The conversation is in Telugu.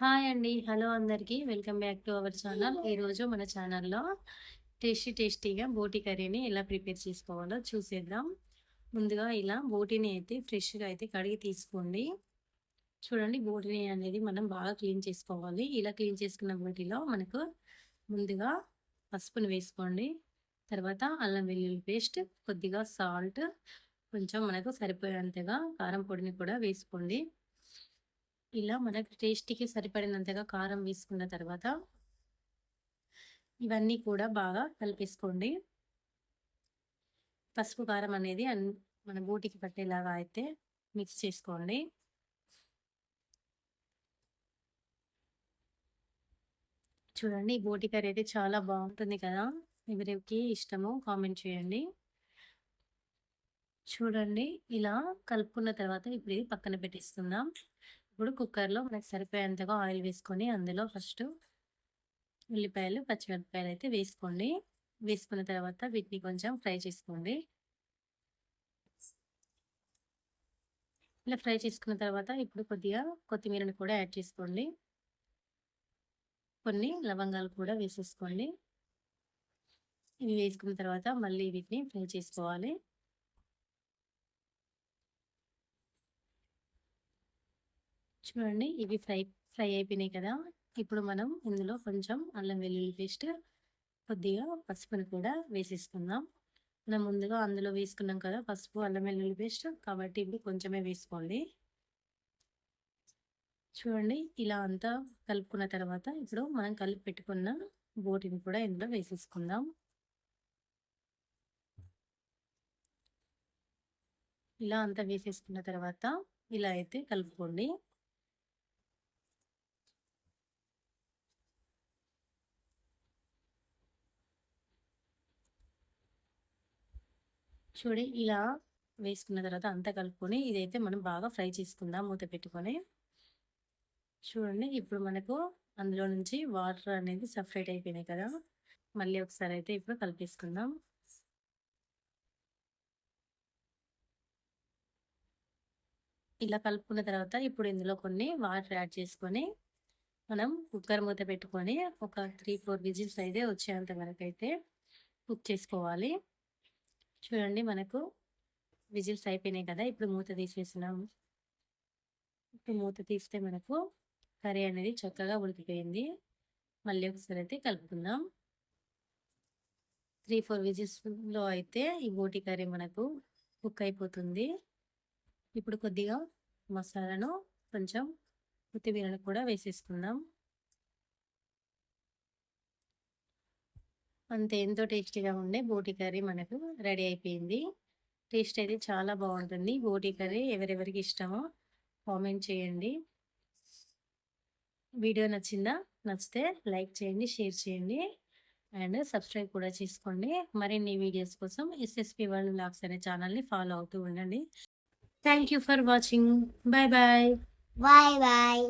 హాయ్ అండి. హలో అందరికీ. Welcome back to our channel. ఈరోజు మన ఛానల్‌లో టేస్టీ టేస్టీగా బోటి కర్రీని ఎలా ప్రిపేర్ చేసుకోవాలో చూసేద్దాం. ముందుగా ఇలా బోటిని అయితే ఫ్రెష్‌గా అయితే కడిగి తీసుకోండి. చూడండి బోటిని అనేది మనం బాగా క్లీన్ చేసుకోవాలి. ఇలా క్లీన్ చేసుకున్న బోటిలో మనకు ముందుగా పసుపుని వేసుకోండి. తర్వాత అల్లం వెల్లుల్లి పేస్ట్, కొద్దిగా సాల్ట్, కొంచెం మనకు సరిపోయేంతగా కారం పొడిని కూడా వేసుకోండి. ఇలా మనకు టేస్ట్‌కి సరిపడినంతగా కారం వేసుకున్న తర్వాత ఇవన్నీ కూడా బాగా కలిపేసుకోండి. పసుపు, కారం అనేది అన్ మన బోటికి పట్టేలాగా అయితే మిక్స్ చేసుకోండి. చూడండి ఈ బోటి కర్రీ అయితే చాలా బాగుంటుంది కదా! ఎవరికి ఇష్టమో కామెంట్ చేయండి. చూడండి ఇలా కలుపుకున్న తర్వాత ఇప్పుడు ఇది పక్కన పెట్టిస్తున్నాం ఇప్పుడు కుక్కర్‌లో మనకు సరిపోయేంతగా ఆయిల్ వేసుకొని అందులో ఫస్ట్ ఉల్లిపాయలు, పచ్చిమిరపకాయలు అయితే వేసుకోండి. వేసుకున్న తర్వాత వీటిని కొంచెం ఫ్రై చేసుకోండి. ఇలా ఫ్రై చేసుకున్న తర్వాత ఇప్పుడు కొద్దిగా కొత్తిమీరని కూడా యాడ్ చేసుకోండి. కొన్ని లవంగాలు కూడా వేసేసుకోండి. ఇవి వేసుకున్న తర్వాత మళ్ళీ వీటిని ఫ్రై చేసుకోవాలి. చూడండి ఇవి ఫ్రై ఫ్రై అయిపోయినాయి కదా! ఇప్పుడు మనం ఇందులో కొంచెం అల్లం వెల్లుల్లి పేస్ట్, కొద్దిగా పసుపుని కూడా వేసేసుకుందాం. మనం ముందుగా అందులో వేసుకున్నాం కదా పసుపు, అల్లం వెల్లుల్లి పేస్ట్ కాబట్టి ఇప్పుడు కొంచెమే వేసుకోండి. చూడండి ఇలా అంతా కలుపుకున్న తర్వాత ఇప్పుడు మనం కలిపి పెట్టుకున్న బోటిని కూడా ఇందులో వేసేసుకుందాం. ఇలా అంతా వేసేసుకున్న తర్వాత ఇలా అయితే కలుపుకోండి. చూడి ఇలా వేసుకున్న తర్వాత అంతా కలుపుకొని ఇదైతే మనం బాగా ఫ్రై చేసుకుందాం మూత పెట్టుకొని. చూడండి ఇప్పుడు మనకు అందులో నుంచి వాటర్ అనేది సపరేట్ అయిపోయినాయి కదా! మళ్ళీ ఒకసారి అయితే ఇప్పుడు కలిపేసుకుందాం. ఇలా కలుపుకున్న తర్వాత ఇప్పుడు ఇందులో కొన్ని వాటర్ యాడ్ చేసుకొని మనం కుక్కర్ మూత పెట్టుకొని ఒక 3, 4 విజిల్స్ అయితే వచ్చేంత వరకైతే కుక్ చేసుకోవాలి. చూడండి మనకు విజిల్స్ అయిపోయినాయి కదా! ఇప్పుడు మూత తీసేసినాము ఇప్పుడు మూత తీస్తే మనకు కర్రీ అనేది చక్కగా ఉడికిపోయింది. మళ్ళీ ఒకసారి అయితే కలుపుకుందాం. 3, 4 విజిల్స్‌లో అయితే ఈ బోటి కర్రీ మనకు కుక్ అయిపోతుంది. ఇప్పుడు కొద్దిగా మసాలాను కొంచెం కొత్తిమీరను కూడా వేసేసుకుందాం. అంతే ఎంతో టేస్టీగా ఉండే బోటి కర్రీ మనకు రెడీ అయిపోయింది. టేస్ట్ అయితే చాలా బాగుంటుంది. బోటి కర్రీ ఎవరెవరికి ఇష్టమో కామెంట్ చేయండి. వీడియో నచ్చిందా? నచ్చితే లైక్ చేయండి, షేర్ చేయండి అండ్ సబ్స్క్రైబ్ కూడా చేసుకోండి. మరిన్ని వీడియోస్ కోసం ఎస్ఎస్‌పి వరల్డ్ బ్లాగ్స్ అనే ఛానల్‌ని ఫాలో అవుతూ ఉండండి. Thank you for watching. Bye bye. Bye bye.